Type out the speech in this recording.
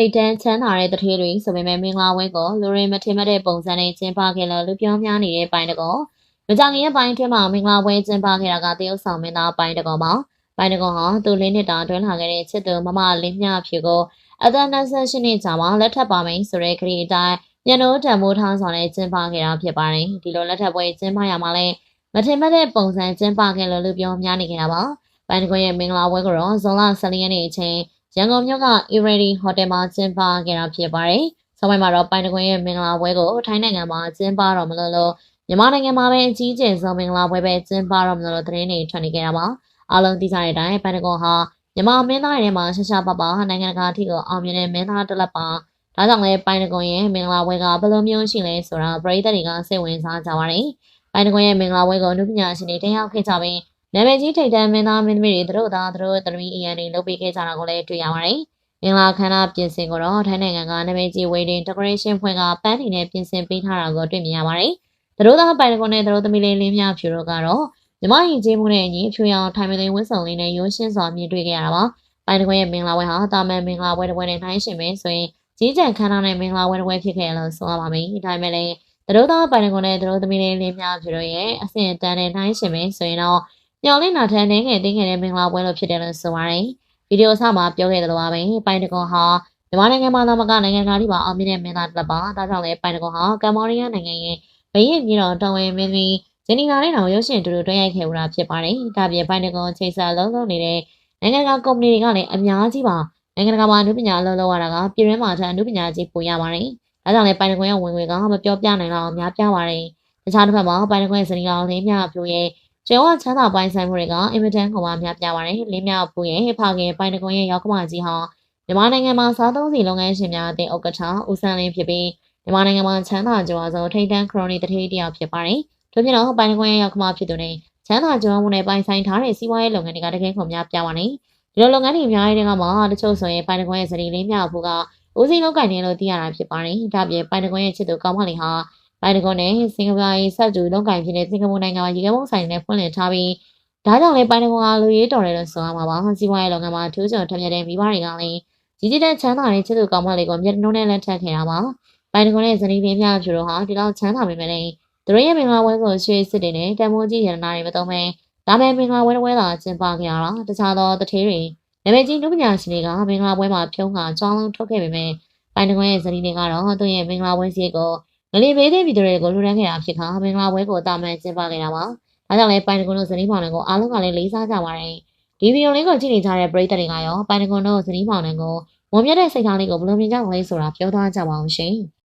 ထိတ်တန်းချမ်းသာတဲ့တထေးတွေဆိုပေမဲ့မင်္ဂလာပွဲကိုလူရင်းမထင်မှတ်တဲ့ပုံစံနဲ့ကျင်းပခဲ့လို့လူပြောများနေတဲ့ပိုင်းတကောမကြခင်ရဲ့ပိုင်းအတွင်းမှာမင်္ဂလာပွဲကျင်းပခဲ့တာကတရုတ်ဆောင်မင်းသားပိုင်းတကောမှာပိုင်းတကောဟာသူလေးနှစ်တာတွင်းလာခဲ့တဲ့ချစ်သူမမလင်းမြဖြူကိုအသက်28နှစ်ကြာမှလက်ထပ်ပါမယ်ဆိုတဲ့ခရီးအတိုင်းညနိုးတံမိုးထောင်းဆောင်နဲ့ကျင်းပခဲ့တာဖြစ်ပါတယ်ဒီလိုလက်ထပ်ပွဲကျင်းပရမှာလဲမထင်မှတ်တဲ့ပုံစံကျင်းပခဲ့လို့လူပြောများနေခဲ့တာပါပိုင်းတကောရဲ့မင်္ဂလာပွဲကိုတော့ဇွန်လ14ရက်နေ့အချိန် ရန်ကုန်မြို့က Iradi Hotel မှာကျင်းပခဲ့တာဖြစ်ပါတယ်။ဆောင်းပိုင်းမှာတော့ပိုင်တကွင်းရဲ့မင်္ဂလာပွဲကိုထိုင်းနိုင်ငံမှာကျင်းပတော့မလို့လို့မြန်မာနိုင်ငံမှာပဲအကြီးကျယ်ဆုံးမင်္ဂလာပွဲပဲကျင်းပတော့မလို့လို့သတင်းတွေထွက်နေကြတာပါ။အားလုံးသိကြတဲ့အတိုင်းပိုင်တကွန်ဟာမြန်မာမင်းသားတွေထဲမှာရှာရှာပပနိုင်ငံတကာအထိကိုအောင်မြင်တဲ့မင်းသားတစ်လက်ပါ။ဒါကြောင့်လည်းပိုင်တကွန်ရဲ့မင်္ဂလာပွဲကဘယ်လိုမျိုးရှိလဲဆိုတာပရိသတ်တွေကစိတ်ဝင်စားကြပါတယ်။ပိုင်တကွန်ရဲ့မင်္ဂလာပွဲကိုလူပညာရှင်တွေတင်ရောက်ခဲ့ကြပြီး နာမည်ကြီးထိပ်တန်းမင်းသားမင်းသမီးတွေသူတို့သားသူတို့သမီးအရန်တွေလုပ်ပေးခဲ့ကြတာကိုလည်းတွေ့ရပါတယ်။မင်္ဂလာခမ်းနားပြင်ဆင်ကိုတော့ထိုင်းနိုင်ငံကနာမည်ကြီး Wedding Decoration ဖွဲ့ကပန်းတွေနဲ့ပြင်ဆင်ပေးထားတာကိုတွေ့မြင်ရပါတယ်။သူတို့သားပိုင်ကွန်နဲ့သူတို့သမီးလေးလင်းမြဖြူတို့ကတော့မြမရင်ကျေးမှုနဲ့အညီဖြူရောင်ထိုင်မသိဝတ်စုံလေးနဲ့ရိုးရှင်းစွာမြင်တွေ့ခဲ့ရတာပါ။ပိုင်ကွန်ရဲ့မင်္ဂလာပွဲဟာတာမန်မင်္ဂလာပွဲတစ်ပွဲနဲ့နှိုင်းယှဉ်မယ်ဆိုရင်ကြီးကြံခမ်းနားနဲ့မင်္ဂလာပွဲတစ်ပွဲဖြစ်ခဲ့လို့ဆိုရပါမယ်။ဒါပေမဲ့လည်းသူတို့သားပိုင်ကွန်နဲ့သူတို့သမီးလေးလင်းမြဖြူတို့ရဲ့အဆင့်အတန်းနဲ့နှိုင်းယှဉ်မယ်ဆိုရင်တော့ ညောင်လေးနာထန်နေငယ်တင်းငယ်တဲ့မင်္ဂလာပွဲလို့ဖြစ်တယ်လို့ဆိုပါတယ်။ဗီဒီယိုအစမှာပြောခဲ့သလိုပါပဲ။ပိုင်တကွန်ဟာမြန်မာနိုင်ငံမှာသာမကနိုင်ငံသားတွေပါအောင်မြင်တဲ့မင်းသားတစ်ပါ။ဒါကြောင့်လည်းပိုင်တကွန်ဟာကမ္ဘောဒီးယားနိုင်ငံရဲ့ဘိရင်ပြည်တော်တော်ဝင်မင်းသမီးဂျနီနာနဲ့တောင်ရုပ်ရှင်တူတူတွဲရိုက်ခဲ့ဦးတာဖြစ်ပါတယ်။ဒါပြင်ပိုင်တကွန်ချိန်ဆလုံးလုံးနေတဲ့နိုင်ငံကကုမ္ပဏီတွေကလည်းအများကြီးပါ။နိုင်ငံတကာမှာအမှုပညာအလုပ်လုပ်ရတာကပြည်တွင်းမှာထက်အမှုပညာကြီးပိုရပါတယ်။ဒါကြောင့်လည်းပိုင်တကွန်ရဲ့ဝင်ငွေကမပြောပြနိုင်တော့များပြားပါတယ်။တခြားတစ်ဖက်မှာပိုင်တကွန်ရဲ့စနီကောင်လေးမြပြိုရဲ့ ကျေဝချမ်းသာပိုင်းဆိုင်မှုတွေကအင်မတန်ခေါ်ပါများပြပါတယ်။လင်းမြောက်ပူရဲ့ဖခင်ပိုင်းတကွန်ရဲ့ရောက်ခမကြီးဟာမြန်မာနိုင်ငံမှာစားသုံးစီလုပ်ငန်းရှင်များအသင်းဥက္ကဋ္ဌဦးစန်းလင်းဖြစ်ပြီးမြန်မာနိုင်ငံမှာချမ်းသာကြွားဆုံးထိပ်တန်းခရိုနီတထေးတယောက်ဖြစ်ပါတယ်။ထို့ပြင်တော့ပိုင်းတကွန်ရဲ့ရောက်ခမဖြစ်သူနဲ့ချမ်းသာကြွားမှုနဲ့ပိုင်ဆိုင်ထားတဲ့စီးပွားရေးလုပ်ငန်းတွေကတကယ်ခေါ်များပြပါတယ်။ဒီလိုလုပ်ငန်းတွေအများကြီးတွေကမှတချို့ဆိုရင်ပိုင်းတကွန်ရဲ့စရီလင်းမြောက်ဖို့ကဦးစီးလောက်ကင်နေလို့သိရတာဖြစ်ပါတယ်။ဒါပြင်ပိုင်းတကွန်ရဲ့ချစ်သူကောင်းမလေးဟာ ဘိုင်ဒဂွန်နဲ့စင်ကာပူရေးဆက်တူလုံကင်ဖြစ်တဲ့စင်ကာပူနိုင်ငံမှာရေကမုံဆိုင်နဲ့ဖွင့်လှစ်ထားပြီးဒါကြောင့်လည်းဘိုင်ဒဂွန်ကလူရေးတော်တယ်လို့ဆိုရမှာပါ။စီးပွားရေးလုပ်ငန်းမှာထူးချွန်ထက်မြက်တဲ့မိဘတွေကလည်းကြီးကြီးတဲ့ချမ်းသာတဲ့ချစ်သူကောင်းမလေးကိုမျက်နှာနဲ့လက်ထပ်ခဲ့တာပါ။ဘိုင်ဒဂွန်နဲ့ဇနီးပင်ပြဖြူတို့ဟာဒီလောက်ချမ်းသာပေမဲ့လည်းသူတို့ရဲ့မင်္ဂလာပွဲကိုရွှေစစ်တွေနဲ့တန်မိုးကြီးရတနာတွေမသုံးဘဲဒါမဲ့မင်္ဂလာပွဲတစ်ပွဲသာကျင်းပခဲ့ရတာတခြားသောတထေးတွေနာမည်ကြီးလူပညာရှင်တွေကမင်္ဂလာပွဲမှာဖြုံးကကြောင်းလုံးထုတ်ခဲ့ပေမဲ့ဘိုင်ဒဂွန်ရဲ့ဇနီးတွေကတော့သူ့ရဲ့မင်္ဂလာပွဲစီးကို ငလီပေးတဲ့ပြည်သူတွေကိုလှူဒန်းခဲ့တာဖြစ်ခါမင်္ဂလာပွဲကိုအတာမန်ကျင်းပခဲ့တာပါ။ဒါကြောင့်လည်းပိုင်တကွန်တို့ဇနီးမောင်နှံကိုအားလုံးကလည်းလေးစားကြပါတယ်။ဒီဗီဒီယိုလေးကိုကြည့်နေကြတဲ့ပရိသတ်တွေကရောပိုင်တကွန်တို့ဇနီးမောင်နှံကိုဝုံမြတ်တဲ့စိတ်ထားလေးကိုဘယ်လိုမြင်ကြမလဲဆိုတာပြောသွားကြပါအောင်ရှင်။